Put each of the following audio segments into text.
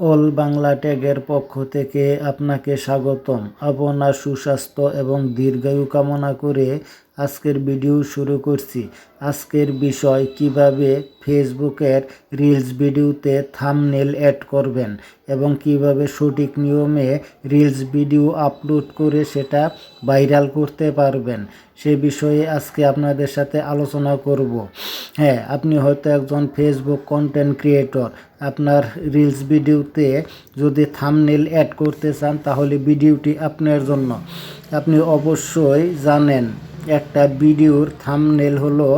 All Bangla ট্যাগের পক্ষ থেকে আপনাকে স্বাগতম। আপনার সুস্বাস্থ্য এবং দীর্ঘায়ু কামনা করে আজকের ভিডিও শুরু করছি। আজকের বিষয়, কীভাবে ফেসবুকের রিলস ভিডিওতে থামনেল অ্যাড করবেন এবং কীভাবে সঠিক নিয়মে রিলস ভিডিও আপলোড করে সেটা ভাইরাল করতে পারবেন, সে বিষয়ে আজকে আপনাদের সাথে আলোচনা করব। হ্যাঁ আপনি হয়তো একজন ফেসবুক কন্টেন্ট ক্রিয়েটর আপনার রিলস ভিডিওতে যদি থামনেল অ্যাড করতে চান তাহলে ভিডিওটি আপনার জন্য। আপনি অবশ্যই জানেন একটা ভিডিওর থামনেল হলো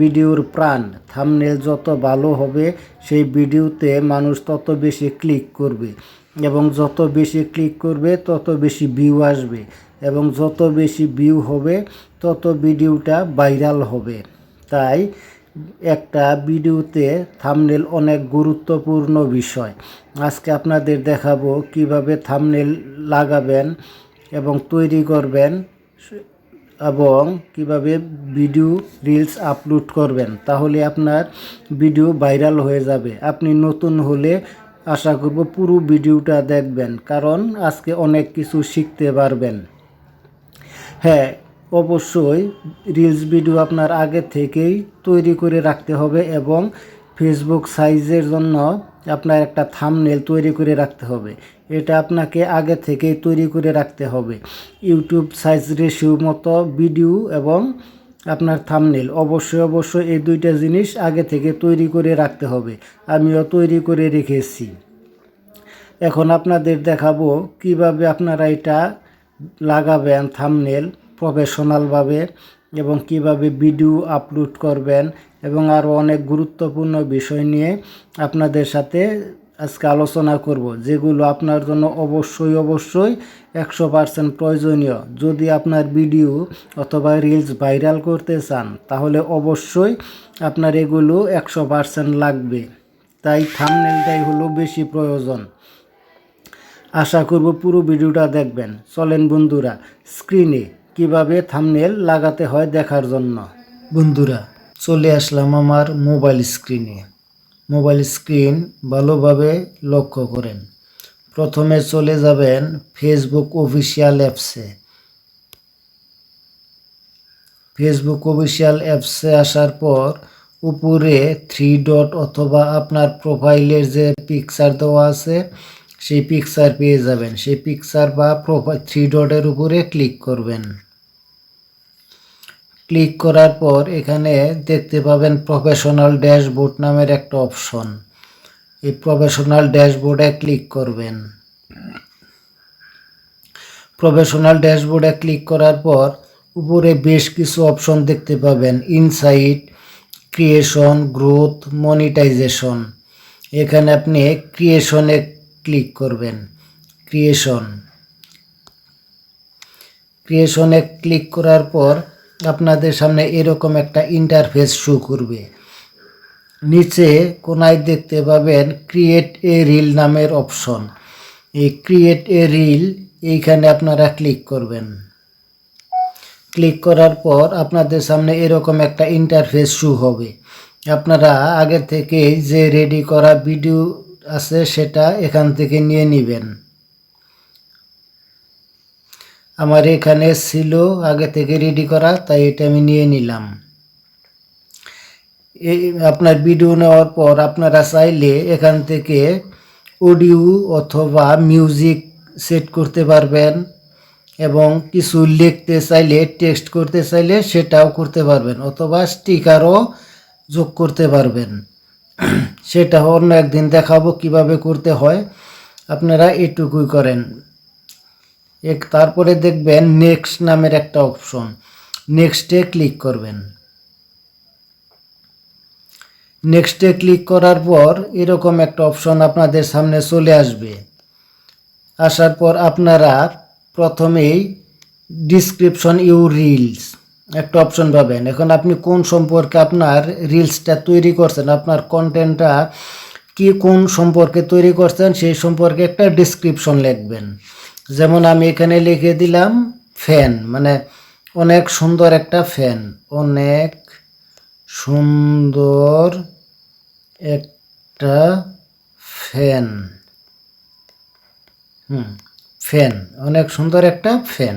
ভিডিওর প্রাণ। থামনেল যত ভালো হবে, সেই ভিডিওতে মানুষ তত বেশি ক্লিক করবে এবং যত বেশি ক্লিক করবে, তত বেশি ভিউ আসবে এবং যত বেশি ভিউ হবে, তত ভিডিওটা ভাইরাল হবে। তাই একটা ভিডিওতে থামনেল অনেক গুরুত্বপূর্ণ বিষয়। আজকে আপনাদের দেখাবো কীভাবে থামনেল লাগাবেন এবং তৈরি করবেন। এবং কীভাবে ভিডিও রিলস আপলোড করবেন, তাহলে আপনার ভিডিও ভাইরাল হয়ে যাবে। আপনি নতুন হলে আশা করব পুরো ভিডিওটা দেখবেন, কারণ আজকে অনেক কিছু শিখতে পারবেন। হ্যাঁ অবশ্যই রিলস ভিডিও আপনার আগে থেকেই তৈরি করে রাখতে হবে এবং ফেসবুক সাইজের জন্য আপনার একটা থামনেল তৈরি করে রাখতে হবে। এটা আপনাকে আগে থেকেই তৈরি করে রাখতে হবে। ইউটিউব সাইজ রেশিও মতো ভিডিও এবং আপনার থামনেল অবশ্যই অবশ্যই এই দুইটা জিনিস আগে থেকে তৈরি করে রাখতে হবে। আমিও তৈরি করে রেখেছি। এখন আপনাদের দেখাবো কীভাবে আপনারা এটা লাগাবেন থামনেল প্রফেশনালভাবে এবং কীভাবে ভিডিও আপলোড করবেন এবং আরও অনেক গুরুত্বপূর্ণ বিষয় নিয়ে আপনাদের সাথে আজকে আলোচনা করব, যেগুলো আপনার জন্য অবশ্যই অবশ্যই একশো পার্সেন্ট প্রয়োজনীয়। যদি আপনার ভিডিও অথবা রিলস ভাইরাল করতে চান, তাহলে অবশ্যই আপনার এগুলো একশো পার্সেন্ট লাগবে। তাই থামনেলটাই হলো বেশি প্রয়োজন। আশা করব পুরো ভিডিওটা দেখবেন। চলেন বন্ধুরা স্ক্রিনে কীভাবে থামনেল লাগাতে হয় দেখার জন্য। বন্ধুরা, চলে আসলাম আমার মোবাইল স্ক্রিনে মোবাইল স্ক্রিন ভালোভাবে লক্ষ্য করেন। প্রথমে চলে যাবেন ফেসবুক অফিসিয়াল অ্যাপসে ফেসবুক অফিসিয়াল অ্যাপসে আসার পর উপরে থ্রি ডট অথবা আপনার প্রোফাইলের যে পিকচার দেওয়া আছে, সেই পিকচার পেয়ে যাবেন। সেই পিকচার বা প্রোফাইল থ্রি ডটের উপরে ক্লিক করবেন। ক্লিক করার পর এখানে দেখতে পাবেন প্রফেশনাল ড্যাশবোর্ড নামের একটা অপশন। এই প্রফেশনাল ড্যাশবোর্ডে ক্লিক করবেন। প্রফেশনাল ড্যাশবোর্ডে ক্লিক করার পর উপরে বেশ কিছু অপশন দেখতে পাবেন, ইনসাইট, ক্রিয়েশন, গ্রোথ, মনিটাইজেশন। এখানে আপনি ক্রিয়েশনে ক্লিক করবেন, ক্রিয়েশন। ক্রিয়েশনে ক্লিক করার পর আপনাদের সামনে এরকম একটা ইন্টারফেস শো করবে। নিচে কোনায় দেখতে পাবেন ক্রিয়েট এ রিল নামের অপশন এই ক্রিয়েট এ রিল এইখানে আপনারা ক্লিক করবেন। ক্লিক করার পর আপনাদের সামনে এরকম একটা ইন্টারফেস শু হবে। আপনারা আগে থেকে যে রেডি করা ভিডিও আছে সেটা এখান থেকে নিয়ে নেবেন। আমার এখানে ছিল আগে থেকে রেডি করা, তাই এটা আমি নিয়ে নিলাম। এই আপনার ভিডিও নেওয়ার পর আপনারা চাইলে এখান থেকে অডিও অথবা মিউজিক সেট করতে পারবেন এবং কিছু লিখতে চাইলে টেক্সট করতে চাইলে সেটাও করতে পারবেন অথবা স্টিকারও যোগ করতে পারবেন। সেটা অন্য একদিন দেখাবো কীভাবে করতে হয়। আপনারা এটুকুই করেন। এক তারপরে দেখবেন নেক্সট নামের একটা অপশন নেক্সটে ক্লিক করবেন। নেক্সটে ক্লিক করার পর এরকম একটা অপশন আপনাদের সামনে চলে আসবে। আসার পর আপনারা প্রথমেই ডিসক্রিপশন ইউ রিলস একটা অপশন পাবেন। এখন আপনি কোন সম্পর্কে আপনার রিলসটা তৈরি করছেন, আপনার কন্টেন্টটা কি কোন সম্পর্কে তৈরি করছেন, সেই সম্পর্কে একটা ডিসক্রিপশন লিখবেন। যেমন আমি এখানে লিখে দিলাম ফ্যান মানে অনেক সুন্দর একটা ফ্যান, অনেক সুন্দর একটা ফ্যান। হুম, ফ্যান, অনেক সুন্দর একটা ফ্যান।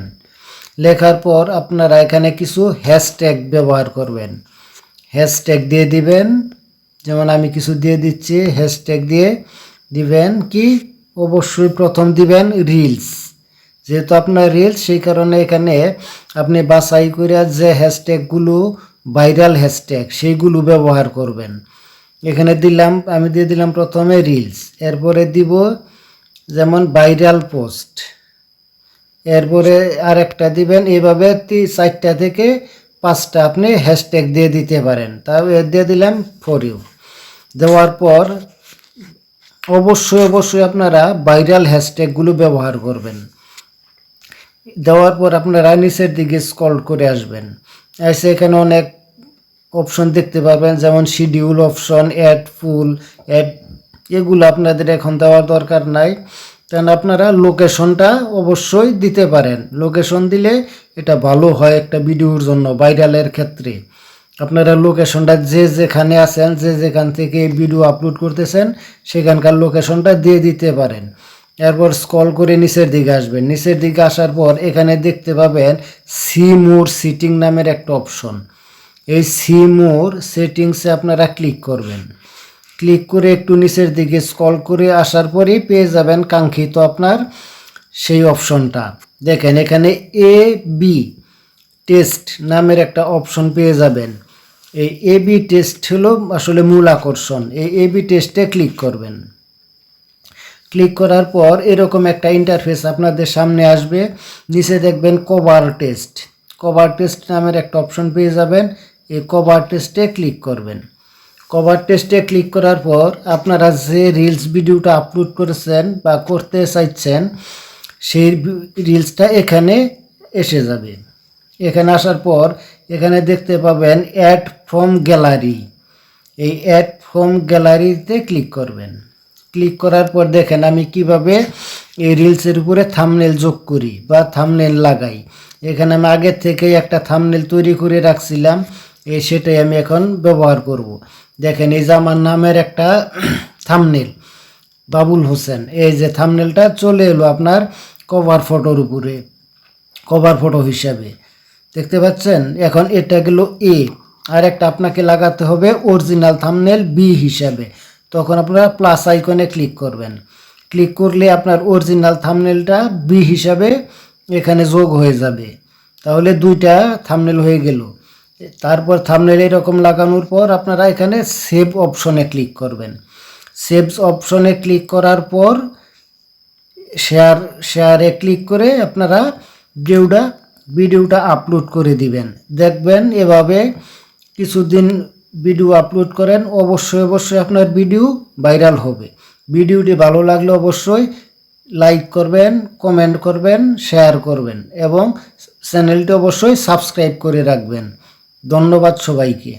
লেখার পর আপনারা এখানে কিছু হ্যাশট্যাগ ব্যবহার করবেন। হ্যাশট্যাগ দিয়ে দিবেন, যেমন আমি কিছু দিয়ে দিচ্ছি, হ্যাশট্যাগ দিয়ে দিবেন কি? অবশ্যই প্রথম দিবেন রিলস যেহেতু আপনার রিলস সেই কারণে এখানে আপনি বাছাই করে যে হ্যাশট্যাগুলো ভাইরাল হ্যাশট্যাগ সেইগুলো ব্যবহার করবেন। এখানে দিলাম, আমি দিয়ে দিলাম প্রথমে রিলস এরপরে দিব যেমন ভাইরাল পোস্ট এরপরে আরেকটা দিবেন এইভাবে চারটা থেকে পাঁচটা আপনি হ্যাশট্যাগ দিয়ে দিতে পারেন। তাও দিয়ে দিলাম ফর ইউ দেওয়ার পর অবশ্যই অবশ্যই আপনারা ভাইরাল হ্যাশট্যাগুলো ব্যবহার করবেন। দেওয়ার পর আপনারা নিচের দিকে স্কল করে আসবেন। এসে এখানে অনেক অপশন দেখতে পাবেন যেমন schedule option add full add এগুলো আপনাদের এখন দেওয়ার দরকার নাই। কারণ আপনারা লোকেশনটা অবশ্যই দিতে পারেন। লোকেশন দিলে এটা ভালো হয় একটা ভিডিওর জন্য ভাইরালের ক্ষেত্রে। আপনারা লোকেশনটা যে যেখানে আছেন, যে যেখান থেকে ভিডিও আপলোড করতেছেন, সেখানকার লোকেশনটা দিয়ে দিতে পারেন। এরপর স্কল করে নিচের দিকে আসবেন। নিচের দিকে আসার পর এখানে দেখতে পাবেন সি মোর সিটিং নামের একটা অপশন এই সি মোর সেটিংসে আপনারা ক্লিক করবেন। ক্লিক করে একটু নিচের দিকে স্ক্রল করে আসার পরেই পেয়ে যাবেন কাঙ্ক্ষিত আপনার সেই অপশনটা দেখেন এখানে এ বি টেস্ট নামের একটা অপশন পেয়ে যাবেন। এই এ বি টেস্ট হলো আসলে মূল আকর্ষণ। এই এ বি টেস্টে ক্লিক করবেন। ক্লিক করার পর এরকম একটা ইন্টারফেস আপনাদের সামনে আসবে। নিচে দেখবেন কভার টেস্ট কভার টেস্ট নামের একটা অপশন পেয়ে যাবেন। এই কভার টেস্টে ক্লিক করবেন। কভার টেস্টে ক্লিক করার পর আপনারা যে রিলস ভিডিওটা আপলোড করেছেন বা করতে চাইছেন, সেই রিলসটা এখানে এসে যাবে। এখানে আসার পর এখানে দেখতে পাবেন অ্যাড ফ্রম গ্যালারি এই অ্যাড ফ্রম গ্যালারিতে ক্লিক করবেন। ক্লিক করার পর দেখেন আমি কীভাবে এই রিলসের উপরে থামনেল যোগ করি বা থামনেল লাগাই। এখানে আমি আগের থেকেই একটা থামনেল তৈরি করে রাখছিলাম এই সেটাই আমি এখন ব্যবহার করব। দেখেন এই যে আমার নামের একটা থামনেল বাবুল হোসেন। এই যে থামনেলটা চলে এলো আপনার কভার ফটোর উপরে কভার ফটো হিসাবে। দেখতে পাচ্ছেন? এখন এটা গেল এ আর একটা আপনাকে লাগাতে হবে অরিজিনাল থামনেল বি হিসাবে। তখন আপনারা প্লাস আইকনে ক্লিক করবেন। ক্লিক করলে আপনার অরিজিনাল থামনেলটা বি হিসাবে এখানে যোগ হয়ে যাবে। তাহলে দুইটা থামনেল হয়ে গেল। তারপর থামনেল এরকম লাগানোর পর আপনারা এখানে সেভ অপশনে ক্লিক করবেন। সেভ অপশনে ক্লিক করার পর শেয়ার শেয়ারে ক্লিক করে আপনারা ভিডিওটা ভিডিওটা আপলোড করে দিবেন। দেখবেন এভাবে কিছুদিন ভিডিও আপলোড করেন, অবশ্যই অবশ্যই আপনার ভিডিও ভাইরাল হবে। ভিডিওটি ভালো লাগলে অবশ্যই লাইক করবেন কমেন্ট করবেন শেয়ার করবেন এবং চ্যানেলটি অবশ্যই সাবস্ক্রাইব করে রাখবেন। ধন্যবাদ সবাইকে।